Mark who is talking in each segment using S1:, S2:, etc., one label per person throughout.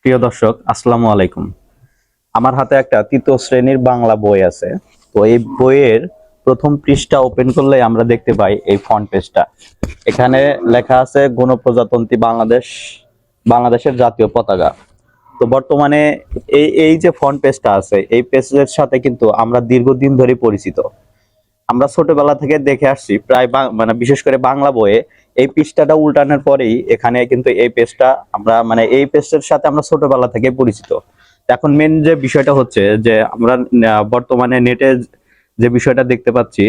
S1: প্রিয় দর্শক, আসসালামু আলাইকুম। আমার হাতে একটা তৃতীয় শ্রেণির বাংলা বই আছে। তো এই বইয়ের প্রথম পৃষ্ঠা ওপেন করলে আমরা দেখতে পাই এই ফন্ট পেজটা এখানে লেখা আছে, গণপ্রজাতন্ত্রী বাংলাদেশ, বাংলাদেশের জাতীয় পতাকা। তো বর্তমানে এই এই যে ফন্ট পেজটা আছে, এই পেজের সাথে কিন্তু আমরা দীর্ঘদিন ধরে পরিচিত। আমরা ছোটবেলা থেকে দেখে আসছি, প্রায় মানে বিশেষ করে বাংলা বইয়ে এই পৃষ্ঠাটা উল্টানোর পরেই এখানে কিন্তু এই পেজটা আমরা মানে এই পেজটার সাথে আমরা ছোটবেলা থেকে পরিচিত। এখন মেন যে বিষয়টা হচ্ছে যে আমরা বর্তমানে নেটে যে বিষয়টা দেখতে পাচ্ছি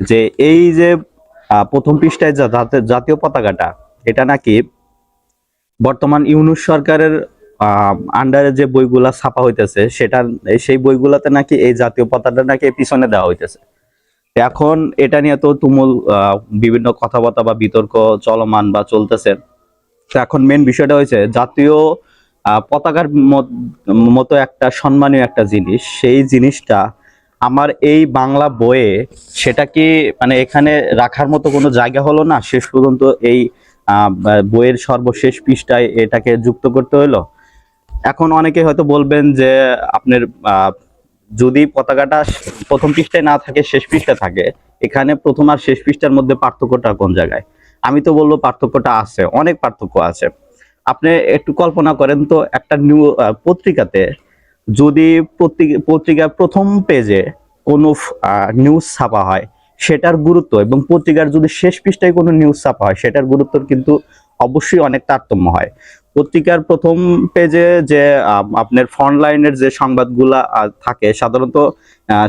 S1: যে এই যে প্রথম পৃষ্ঠায় জাতীয় পতাকাটা, এটা নাকি বর্তমান ইউনুস সরকারের আন্ডারে যে বইগুলা ছাপা হইতেছে, সেটা, সেই বইগুলাতে নাকি এই জাতীয় পতাকাটা নাকি পিছনে দেওয়া হইতেছে। এখন এটা নিয়ে তো তুমুল বিভিন্ন কথাবার্তা বা বিতর্ক চলমান বা চলতেছে। এখন মেন বিষয়টা হয়েছে, জাতীয় পতাকার মত- একটা সম্মানীয় একটা জিনিস, সেই জিনিসটা আমার এই বাংলা বইয়ে সেটা কি মানে এখানে রাখার মতো কোনো জায়গা হলো না? শেষ পর্যন্ত এই বইয়ের সর্বশেষ পৃষ্ঠায় এটাকে যুক্ত করতে হলো? এখন অনেকে হয়তো বলবেন যে আপনার যদি পতাকাটা প্রথম পৃষ্ঠায় না থাকে, শেষ পৃষ্ঠা থাকে, এখানে প্রথম আর শেষ পৃষ্ঠার মধ্যে পার্থক্যটা কোন জায়গায়? আমি তো বলব পার্থক্যটা আছে, অনেক পার্থক্য আছে। আপনি একটু কল্পনা করেন তো, একটা নিউ পত্রিকাতে যদি পত্রিকা পত্রিকার প্রথম পেজে কোনো নিউজ ছাপা হয়, সেটার গুরুত্ব এবং পত্রিকার যদি শেষ পৃষ্ঠায় কোনো নিউজ ছাপা হয়, সেটার গুরুত্ব কিন্তু অবশ্যই অনেক তারতম্য হয়। পত্রিকার প্রথম পেজে যে আপনার ফ্রন্ট লাইনের যে সংবাদগুলা থাকে, সাধারণত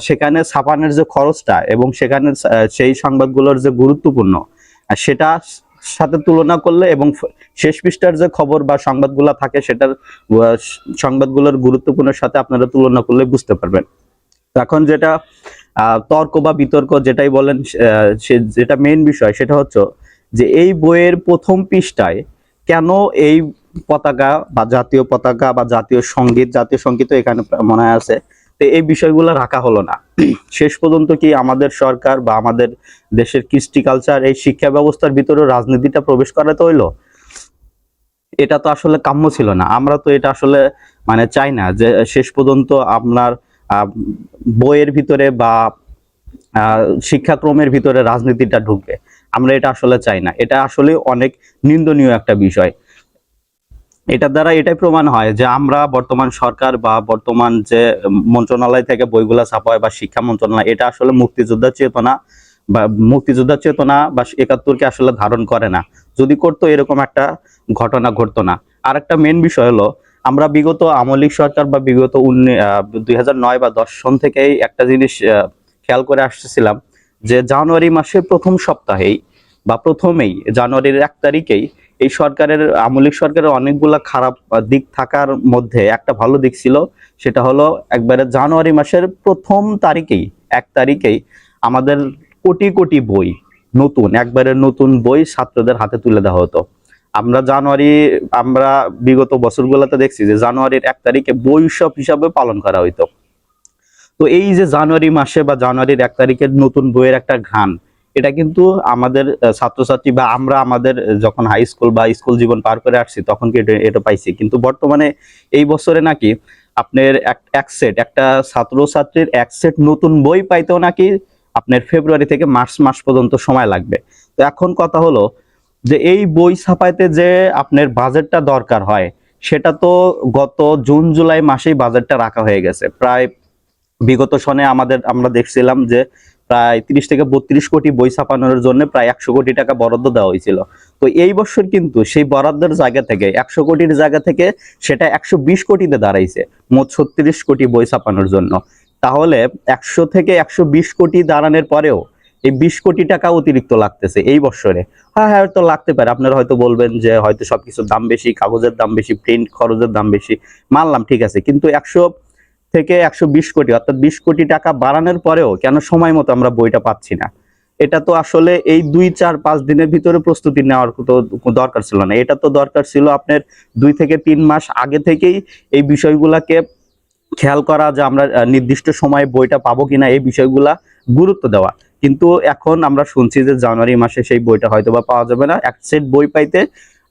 S1: সেখানে ছাপানের যে খরচটা এবং সেখানে সেই সংবাদগুলোর যে গুরুত্বপূর্ণ সেটা সাথে তুলনা করলে এবং শেষ পৃষ্ঠার যে খবর বা সংবাদগুলা থাকে, সেটার সংবাদগুলোর গুরুত্বপূর্ণের সাথে আপনারা তুলনা করলে বুঝতে পারবেন। এখন যেটা তর্ক বা বিতর্ক যেটাই বলেন, সে যেটা মেইন বিষয়, সেটা হচ্ছে যে, এই বইয়ের প্রথম পৃষ্ঠায় কেন এই পতাকা বা জাতীয় পতাকা বা জাতীয় সংগীত জাতীয় সংগীত এখানে মনে আছে। তো এই বিষয়গুলো রাখা হলো না। শেষ পর্যন্ত কি আমাদের সরকার বা আমাদের দেশের কৃষ্টি কালচার এই শিক্ষা ব্যবস্থার ভিতরে রাজনীতিটা প্রবেশ করাতে হইল? এটা তো আসলে কাম্য ছিল না। আমরা তো এটা আসলে মানে চাই না যে শেষ পর্যন্ত আপনার বইয়ের ভিতরে বা শিক্ষাক্রমের ভিতরে রাজনীতিটা ঢুকবে। আমরা এটা আসলে চাই না। এটা আসলে অনেক নিন্দনীয় একটা বিষয়। এটার দ্বারা এটাই প্রমাণ হয় যে আমরা বর্তমান সরকার বা বর্তমান যে মন্ত্রণালয় থেকে বইগুলা ছাপা হয় বা শিক্ষা মন্ত্রণালয়, এটা আসলে মুক্তিযোদ্ধার চেতনা বা মুক্তিযোদ্ধার চেতনা বা একাত্তরকে আসলে ধারণ করে না। যদি করতো এরকম একটা ঘটনা ঘটতো না। আর একটা মেন বিষয় হলো, আমরা বিগত আমলিক সরকার বা বিগত দুই হাজার নয় বা দশ সন থেকেই একটা জিনিস খেয়াল করে আসতেছিলাম যে জানুয়ারি মাসের প্রথম সপ্তাহেই বা প্রথমেই, জানুয়ারির এক তারিখেই এই সরকারের আমলিক সরকারের অনেকগুলা খারাপ দিক থাকার মধ্যে একটা ভালো দিক ছিল, সেটা হলো একবারে জানুয়ারি মাসের প্রথম তারিখেই, এক তারিখেই আমাদের কোটি কোটি বই, নতুন, একবারে নতুন বই ছাত্রদের হাতে তুলে দেওয়া হতো। আমরা জানুয়ারি, আমরা বিগত বছরগুলোতে দেখছি যে জানুয়ারির এক তারিখে বই উৎসব হিসাবে পালন করা হইতো। তো এই যে জানুয়ারি মাসে বা জানুয়ারির এক তারিখের নতুন বইয়ের একটা ঘ্রাণ এটা কিন্তু আমাদের ছাত্রছাত্রী বা আমরা আমাদের যখন হাই স্কুল বা স্কুল জীবন পার করে আসছি, তখন কি এটা- পাইছি। কিন্তু বর্তমানে এই বছরে নাকি আপনার এক সেট একটা ছাত্রছাত্রীর এক সেট নতুন বই পাইতেও নাকি আপনার ফেব্রুয়ারি থেকে মার্চ মাস পর্যন্ত সময় লাগবে। তো এখন কথা হলো যে এই বই ছাপাইতে যে আপনার বাজেটটা দরকার হয়, সেটা তো গত জুন, জুলাই মাসেই বাজেটটা রাখা হয়ে গেছে। প্রায় বিগত সনে আমাদের, আমরা দেখছিলাম যে প্রায় তিরিশ থেকে বত্রিশ কোটি বই ছাপানোর জন্য প্রায় একশো কোটি টাকা বরাদ্দ দেওয়া হয়েছিল। তো এই বছর কিন্তু সেই বরাদ্দের জায়গা থেকে, একশো কোটির জায়গা থেকে সেটা একশো বিশ কোটিতে দাঁড়াইছে, মোট ছত্রিশ কোটি বই ছাপানোর জন্য। তাহলে একশো থেকে একশো বিশ কোটি দাঁড়ানোর পরেও এই বিশ কোটি টাকা অতিরিক্ত লাগতেছে এই বছরে। হ্যাঁ হ্যাঁ তো লাগতে পারে। আপনারা হয়তো বলবেন যে হয়তো সবকিছুর দাম বেশি, কাগজের দাম বেশি প্রিন্ট খরচের দাম বেশি, মানলাম ঠিক আছে। কিন্তু একশো থেকে একশো বিশ কোটি, অর্থাৎ বিশ কোটি টাকা বাড়ানোর পরেও কেন সময় মতো আমরা বইটা পাচ্ছি না? এটা তো আসলে এই দুই, চার, পাঁচ দিনের ভিতরে প্রস্তুতি নেওয়ার তো দরকার ছিল না। এটা তো দরকার ছিল আপনার দুই থেকে তিন মাস আগে থেকেই এই বিষয়গুলাকে খেয়াল করা যে আমরা নির্দিষ্ট সময়ে বইটা পাবো কিনা, এই বিষয়গুলা গুরুত্ব দেওয়া। কিন্তু এখন আমরা শুনছি যে জানুয়ারি মাসে সেই বইটা হয়তো বা পাওয়া যাবে না। এক সেট বই পাইতে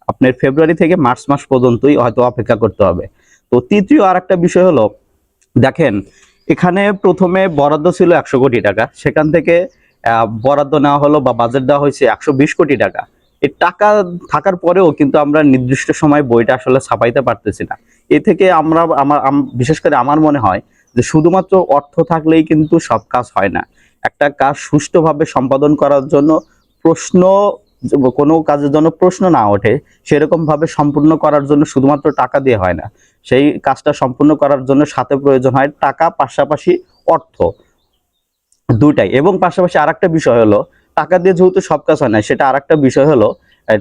S1: আপনার ফেব্রুয়ারি থেকে মার্চ মাস পর্যন্তই হয়তো অপেক্ষা করতে হবে। তো তৃতীয় আর একটা বিষয় হলো দেখেন, এখানে প্রথমে বরাদ্দ ছিল একশো কোটি টাকা, সেখান থেকে বরাদ্দ নেওয়া হলো বা বাজেট দেওয়া হয়েছে একশো বিশ কোটি টাকা। এই টাকা থাকার পরেও কিন্তু আমরা নির্দিষ্ট সময় বইটা আসলে ছাপাইতে পারতেছি না। এ থেকে আমরা, আমার বিশেষ করে আমার মনে হয় যে শুধুমাত্র অর্থ থাকলেই কিন্তু সব কাজ হয় না। একটা কাজ সুষ্ঠুভাবে সম্পাদন করার জন্য প্রশ্ন, কোনো কাজের জন্য প্রশ্ন না ওঠে সেরকম ভাবে সম্পূর্ণ করার জন্য শুধুমাত্র টাকা দিয়ে হয় না। সেই কাজটা সম্পূর্ণ করার জন্য সাথে প্রয়োজন হয় টাকা, পাশাপাশি অর্থ। দুটাই এবং পাশাপাশি আরেকটা বিষয় হলো, টাকা দিয়ে যেহেতু সব কাজ হয় না, সেটা আরেকটা বিষয় হলো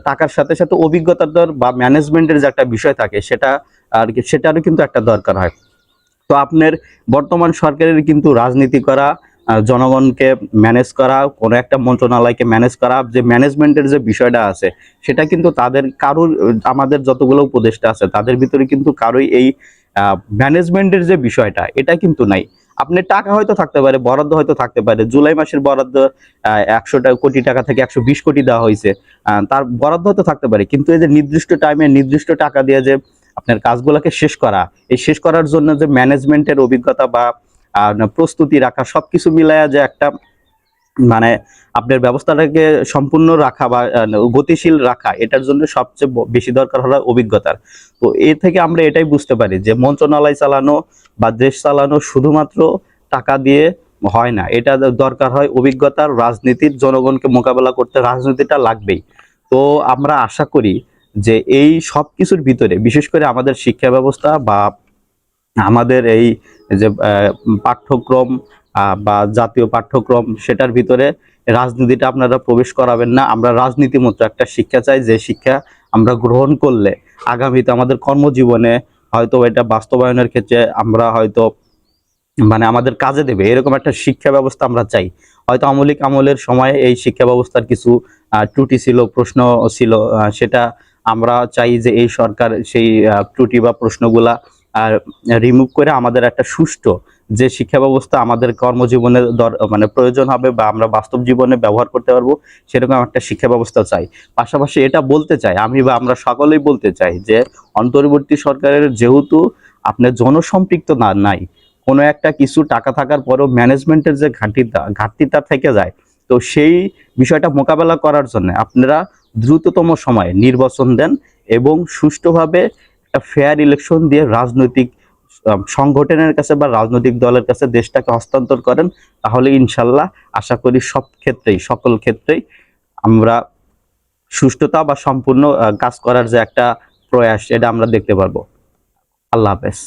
S1: টাকার সাথে সাথে অভিজ্ঞতার দর বা ম্যানেজমেন্টের যে একটা বিষয় থাকে, সেটা আর কি, সেটারও কিন্তু একটা দরকার হয়। তো আপনার বর্তমান সরকারের কিন্তু রাজনীতি করা জনগণকে ম্যানেজ করা, কোনো একটা মন্ত্রণালয়কে ম্যানেজ করা, যে ম্যানেজমেন্টের যে বিষয়টা আছে, সেটা কিন্তু তাদের কারোর, আমাদের যতগুলো উপদেষ্টা আছে, তাদের ভিতরে কিন্তু কারোই এই ম্যানেজমেন্টের যে বিষয়টা, এটা কিন্তু নাই। আপনি টাকা হয়তো থাকতে পারে, বরাদ্দ হয়তো থাকতে পারে, জুলাই মাসের বরাদ্দ একশো কোটি টাকা থেকে একশো বিশ কোটি দেওয়া হয়েছে তার বরাদ্দ হয়তো থাকতে পারে, কিন্তু এই যে নির্দিষ্ট টাইমে নির্দিষ্ট টাকা দিয়ে যে আপনার কাজগুলোকে শেষ করা, এই শেষ করার জন্য যে ম্যানেজমেন্টের অভিজ্ঞতা বা প্রস্তুতি রাখা, সবকিছু মিলায়া যে একটা মানে আপনার ব্যবস্থাটাকে সম্পূর্ণ রাখা বা গতিশীল রাখা, এটার জন্য সবচেয়ে বেশি দরকার হলো অভিজ্ঞতার। তো এ থেকে আমরা এটাই বুঝতে পারি যে মন্ত্রণালয় চালানো বা দেশ চালানো শুধুমাত্র টাকা দিয়ে হয় না, এটা দরকার হয় অভিজ্ঞতার, রাজনীতির, জনগণকে মোকাবেলা করতে রাজনীতিটা লাগবেই। তো আমরা আশা করি যে এই সব কিছুর ভিতরে, বিশেষ করে আমাদের শিক্ষা ব্যবস্থা বা আমাদের এই যে পাঠ্যক্রম বা জাতীয় পাঠ্যক্রম, সেটার ভিতরে রাজনীতিটা আপনারা প্রবেশ করাবেন না। আমরা রাজনীতি মতো একটা শিক্ষা চাই। যে শিক্ষা আমরা গ্রহণ করলে আগামীতে আমাদের কর্মজীবনে হয়তো এটা বাস্তবায়নের ক্ষেত্রে আমরা হয়তো মানে আমাদের কাজে দেবে। এরকম একটা শিক্ষা ব্যবস্থা আমরা চাই। হয়তো আমলিক আমলের সময় এই শিক্ষা ব্যবস্থার কিছু ত্রুটি ছিল, প্রশ্ন ছিল সেটা আমরা চাই যে এই সরকার সেই ত্রুটি বা প্রশ্নগুলা রিমুভ করে আমাদের একটা সুষ্ঠু যে শিক্ষা ব্যবস্থা আমাদের কর্মজীবনে মানে প্রয়োজন হবে বা আমরা বাস্তব জীবনে ব্যবহার করতে পারব, সেরকম একটা শিক্ষা ব্যবস্থা চাই। পাশাপাশি এটা বলতে চাই, আমি বা আমরা সকলেই বলতে চাই যে অন্তর্বর্তী সরকারের যেহেতু আপনার জনসম্পৃক্ত না, নাই, কোনো একটা কিছু টাকা থাকার পরেও ম্যানেজমেন্টের যে ঘাটতিটা ঘাটতিটা থেকে যায়, তো সেই বিষয়টা মোকাবেলা করার জন্য আপনারা দ্রুততম সময়ে নির্বাচন দেন এবং সুষ্ঠুভাবে একটা ফেয়ার ইলেকশন দিয়ে রাজনৈতিক সংগঠনের কাছে বা রাজনৈতিক দলের কাছে দেশটাকে হস্তান্তর করেন, তাহলে ইনশাল্লাহ আশা করি সব ক্ষেত্রেই, সকল ক্ষেত্রেই আমরা সুষ্ঠুতা বা সম্পূর্ণ কাজ করার যে একটা প্রয়াস, এটা আমরা দেখতে পারব। আল্লাহ হাফেজ।